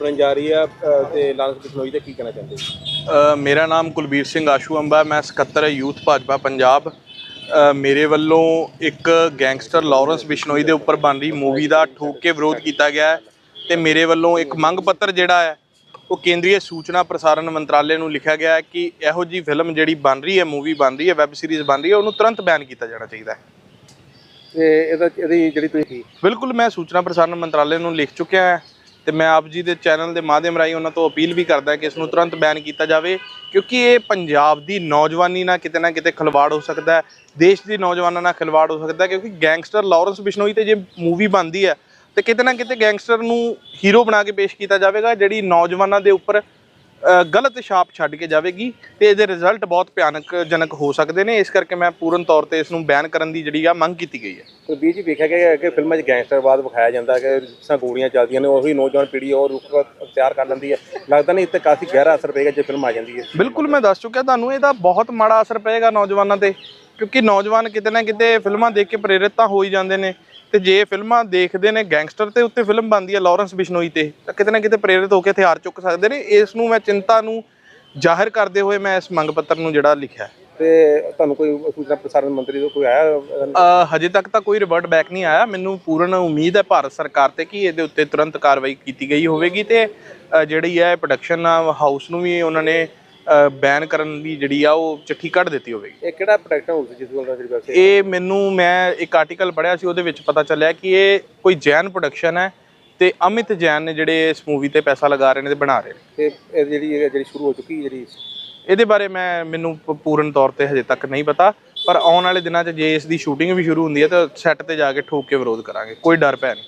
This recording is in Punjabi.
ਬਣਨ ਜਾ ਰਹੀ ਆ ਤੇ ਲਾਰੈਂਸ ਬਿਸ਼ਨੋਈ ਤੇ ਕੀ ਕਹਿਣਾ ਚਾਹੁੰਦੇ ਹੋ? ਮੇਰਾ ਨਾਮ ਕੁਲਬੀਰ ਸਿੰਘ ਆਸ਼ੂ ਅੰਬਾ ਮੈਂ ਸਕੱਤਰ ਯੂਥ ਭਾਜਪਾ ਪੰਜਾਬ। ਮੇਰੇ ਵੱਲੋਂ ਇੱਕ ਗੈਂਗਸਟਰ ਲਾਰੈਂਸ ਬਿਸ਼ਨੋਈ ਦੇ ਉੱਪਰ ਬਣ ਰਹੀ ਮੂਵੀ ਦਾ ਠੋਕ ਕੇ ਵਿਰੋਧ ਕੀਤਾ ਗਿਆ ਤੇ ਮੇਰੇ ਵੱਲੋਂ ਇੱਕ ਮੰਗ ਪੱਤਰ ਜਿਹੜਾ ਹੈ ਉਹ ਕੇਂਦਰੀ ਸੂਚਨਾ ਪ੍ਰਸਾਰਣ ਮੰਤਰਾਲੇ ਨੂੰ ਲਿਖਿਆ ਗਿਆ ਹੈ ਕਿ ਇਹੋ ਜੀ ਫਿਲਮ ਜਿਹੜੀ ਬਣ ਰਹੀ ਹੈ ਮੂਵੀ ਬਣ ਰਹੀ ਹੈ ਵੈਬ ਸੀਰੀਜ਼ ਬਣ ਰਹੀ ਹੈ ਉਹਨੂੰ ਤੁਰੰਤ ਬੈਨ ਕੀਤਾ ਜਾਣਾ ਚਾਹੀਦਾ ਹੈ। ਤੇ ਇਹਦਾ ਇਹਦੀ ਜਿਹੜੀ ਤੁਸੀਂ ਬਿਲਕੁਲ ਮੈਂ ਸੂਚਨਾ ਪ੍ਰਸਾਰਣ ਮੰਤਰਾਲੇ ਨੂੰ ਲਿਖ ਚੁੱਕਿਆ ਹਾਂ। ਤੇ ਮੈਂ ਆਪ ਜੀ ਦੇ ਚੈਨਲ ਦੇ ਮਾਧਿਅਮ ਰਾਹੀਂ ਉਹਨਾਂ ਤੋਂ ਅਪੀਲ ਵੀ ਕਰਦਾ ਕਿ ਇਸ ਨੂੰ ਤੁਰੰਤ ਬੈਨ ਕੀਤਾ ਜਾਵੇ, ਕਿਉਂਕਿ ਇਹ ਪੰਜਾਬ ਦੀ ਨੌਜਵਾਨੀ ਨਾਲ ਕਿਤੇ ਨਾ ਕਿਤੇ ਖਿਲਵਾੜ ਹੋ ਸਕਦਾ ਹੈ, ਦੇਸ਼ ਦੀ ਨੌਜਵਾਨਾਂ ਨਾਲ ਖਿਲਵਾੜ ਹੋ ਸਕਦਾ ਕਿਉਂਕਿ ਗੈਂਗਸਟਰ ਲਾਰੈਂਸ ਬਿਸ਼ਨੋਈ ਤੇ ਜੇ ਮੂਵੀ ਬਣਦੀ ਹੈ, ਤੇ ਕਿਤੇ ਨਾ ਕਿਤੇ ਗੈਂਗਸਟਰ ਨੂੰ ਹੀਰੋ ਬਣਾ ਕੇ ਪੇਸ਼ ਕੀਤਾ ਜਾਵੇਗਾ, ਜਿਹੜੀ ਨੌਜਵਾਨਾਂ ਦੇ ਉੱਪਰ ਗਲਤ ਛਾਪ ਛੱਡ ਕੇ ਜਾਵੇਗੀ ਤੇ ਇਹਦੇ ਰਿਜ਼ਲਟ ਬਹੁਤ ਭਿਆਨਕ ਜਨਕ ਹੋ ਸਕਦੇ ਨੇ। ਇਸ ਕਰਕੇ ਮੈਂ ਪੂਰਨ ਤੌਰ ਤੇ ਇਸ ਨੂੰ ਬੈਨ ਕਰਨ ਦੀ ਜਿਹੜੀ ਆ ਮੰਗ ਕੀਤੀ ਗਈ ਹੈ। ਤੇ ਵੀਰ ਜੀ ਵੇਖਿਆ ਗਿਆ ਕਿ ਫਿਲਮਾਂ 'ਚ ਗੈਂਗਸਟਰਵਾਦ ਵਿਖਾਇਆ ਜਾਂਦਾ ਕਿ ਜਿਸ ਗੋਲੀਆਂ ਚੱਲਦੀਆਂ ਨੇ ਉਹੀ ਨੌਜਵਾਨ ਪੀੜ੍ਹੀ ਉਹ ਰੁਕ ਅਖਤਿਆਰ ਕਰ ਲੈਂਦੀ ਹੈ ਲੱਗਦਾ ਨਹੀਂ ਇੱਥੇ ਕਾਫੀ ਗਹਿਰਾ ਅਸਰ ਪਏਗਾ ਜੇ ਫਿਲਮ ਆ ਜਾਂਦੀ ਹੈ। ਬਿਲਕੁਲ ਮੈਂ ਦੱਸ ਚੁੱਕਿਆ ਤੁਹਾਨੂੰ ਇਹਦਾ ਬਹੁਤ ਮਾੜਾ ਅਸਰ ਪਏਗਾ ਨੌਜਵਾਨਾਂ ਤੇ ਕਿਉਂਕਿ ਨੌਜਵਾਨ ਕਿਤੇ ਨਾ ਕਿਤੇ ਫਿਲਮਾਂ ਦੇਖ ਕੇ ਪ੍ਰੇਰਿਤ ਤਾਂ ਹੋ ਹੀ ਜਾਂਦੇ ਨੇ। ਤੇ ਜੇ ਫਿਲਮਾਂ ਦੇਖਦੇ ਨੇ ਗੈਂਗਸਟਰ ਤੇ ਉੱਤੇ ਫਿਲਮ ਬਣਦੀ ਹੈ ਲਾਰੈਂਸ ਬਿਸ਼ਨੋਈ ਤੇ ਤਾਂ ਕਿਤੇ ਨਾ ਕਿਤੇ ਪ੍ਰੇਰਿਤ ਹੋ ਕੇ ਹਥਿਆਰ ਚੁੱਕ ਸਕਦੇ ਨੇ। ਇਸ ਨੂੰ ਮੈਂ ਚਿੰਤਾ ਨੂੰ ਜ਼ਾਹਿਰ ਕਰਦੇ ਹੋਏ ਮੈਂ ਇਸ ਮੰਗ ਪੱਤਰ ਨੂੰ ਜਿਹੜਾ ਲਿਖਿਆ। ਤੇ ਤੁਹਾਨੂੰ ਕੋਈ ਸੂਚਨਾ ਪ੍ਰਸਾਰਣ ਮੰਤਰੀ ਤੋਂ ਕੋਈ ਆਇਆ? ਹਜੇ ਤੱਕ ਤਾਂ ਕੋਈ ਰਿਵਰਟ ਬੈਕ ਨਹੀਂ ਆਇਆ। ਮੈਨੂੰ ਪੂਰਨ ਉਮੀਦ ਹੈ ਭਾਰਤ ਸਰਕਾਰ ਤੇ ਕਿ ਇਹਦੇ ਉੱਤੇ ਤੁਰੰਤ ਕਾਰਵਾਈ ਕੀਤੀ ਗਈ ਹੋਵੇਗੀ ਤੇ ਜਿਹੜੀ ਹੈ ਪ੍ਰੋਡਕਸ਼ਨ ਹਾਊਸ ਨੂੰ ਵੀ ਉਹਨਾਂ ਨੇ ਬੈਨ ਕਰਨ ਦੀ ਜਿਹੜੀ ਆ ਉਹ ਚਿੱਠੀ ਕੱਢ ਦਿੱਤੀ ਹੋਵੇਗੀ। ਇਹ ਕਿਹੜਾ ਪ੍ਰੋਡਕਸ਼ਨ ਹਾਊਸ ਜਿਸ ਵੱਲੋਂ ਜਿਹੜੀ ਵੈਬਸਾਈਟ ਇਹ ਮੈਨੂੰ ਮੈਂ ਇੱਕ ਆਰਟੀਕਲ ਪੜਿਆ ਸੀ ਉਹਦੇ ਵਿੱਚ ਪਤਾ ਚੱਲਿਆ ਕਿ ਇਹ ਕੋਈ ਜੈਨ ਪ੍ਰੋਡਕਸ਼ਨ ਹੈ ਤੇ ਅਮਿਤ ਜੈਨ ਨੇ ਜਿਹੜੇ ਇਸ ਮੂਵੀ ਤੇ ਪੈਸਾ ਲਗਾ ਰਹੇ ਨੇ ਤੇ ਬਣਾ ਰਹੇ ਨੇ। ਤੇ ਇਹ ਜਿਹੜੀ ਇਹ ਜਿਹੜੀ ਸ਼ੁਰੂ ਹੋ ਚੁੱਕੀ ਜਿਹੜੀ ਇਹਦੇ ਬਾਰੇ ਮੈਂ ਮੈਨੂੰ ਪ- ਪੂਰਨ ਤੌਰ ਤੇ ਹਜੇ ਤੱਕ ਨਹੀਂ ਪਤਾ ਪਰ ਆਉਣ ਵਾਲੇ ਦਿਨਾਂ 'ਚ ਜੇ ਇਸ ਦੀ ਸ਼ੂਟਿੰਗ ਵੀ ਸ਼ੁਰੂ ਹੁੰਦੀ ਹੈ ਤਾਂ ਸੈੱਟ ਤੇ ਜਾ ਕੇ ਠੋਕ ਕੇ ਵਿਰੋਧ ਕਰਾਂਗੇ ਕੋਈ ਡਰ ਭੈ ਨਹੀਂ।